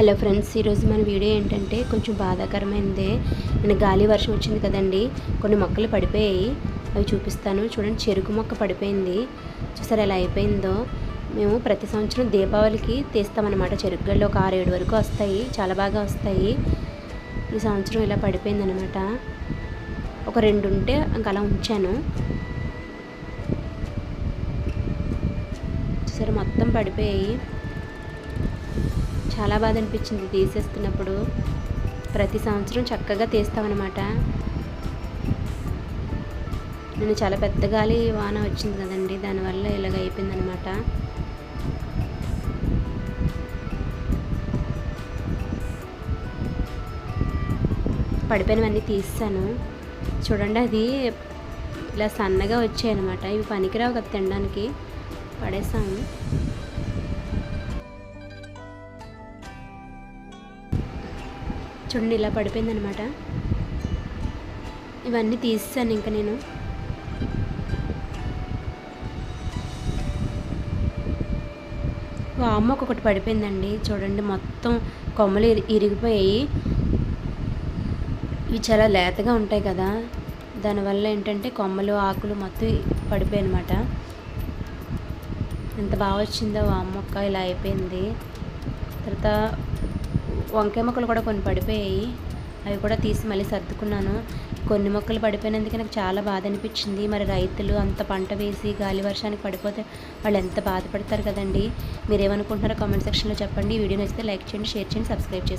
Hello friends ఈరోజు మన video ఏంటంటే కొంచెం బాధాకరమైనదే నేను గాలి వర్షం వచ్చింది కదండి కొన్ని మొక్కలు పడిపోయాయి. అవి చూపిస్తాను. చూడండి చెరుకు మొక్క పడిపోయింది. చూసారు ఎలా అయిపోయిందో? మేము ప్రతి సంవత్సరం దీపావళికి తీస్తామన్నమాట. చెరుకు గడ్డలు ఒక ఆరు ఏడు వరకు వస్తాయి చాలా బాగా వస్తాయి. ఈ సంవత్సరం ఇలా పడిపోయింది అనమాట ఒక రెండు ఉంటే ఇంకా అలా ఉంచాను. చూసారు మొత్తం పడిపోయాయి. చాలా బాధ అనిపించింది తీసేస్తున్నప్పుడు. ప్రతి సంవత్సరం చక్కగా తీస్తామన్నమాట. నేను చాలా పెద్ద గాలి వాన వచ్చింది కదండి. దానివల్ల ఇలాగ అయిపోయిందనమాట పడిపోయినవన్నీ తీస్తాను. చూడండి అది ఇలా సన్నగా వచ్చాయి అనమాట ఇవి పనికిరావు కదా తినడానికి. పడేసాము. చూడండి ఇలా పడిపోయింది అనమాట ఇవన్నీ తీసాను ఇంకా నేను. వామ్మ ఒకటి పడిపోయిందండి. చూడండి మొత్తం కొమ్మలు ఇరి- ఇరిగిపోయాయి. ఇవి చాలా లేతగా ఉంటాయి కదా. దానివల్ల ఏంటంటే కొమ్మలు ఆకులు మొత్తం పడిపోయాయి అనమాట ఎంత బాగా వచ్చిందో వామ్మ మొక్క ఇలా అయిపోయింది. తర్వాత వంకాయ మొక్కలు కూడా కొన్ని పడిపోయాయి. అవి కూడా తీసి మళ్ళీ సర్దుకున్నాను. కొన్ని మొక్కలు పడిపోయినందుకు నాకు చాలా బాధ అనిపించింది. మరి రైతులు అంత పంట వేసి గాలి వర్షానికి పడిపోతే వాళ్ళు ఎంత బాధపడతారు కదండి? మీరు ఏమనుకుంటున్నారో కామెంట్ సెక్షన్లో చెప్పండి. వీడియో నచ్చితే లైక్ చేయండి షేర్ చేయండి సబ్స్క్రైబ్ చేసుకోండి.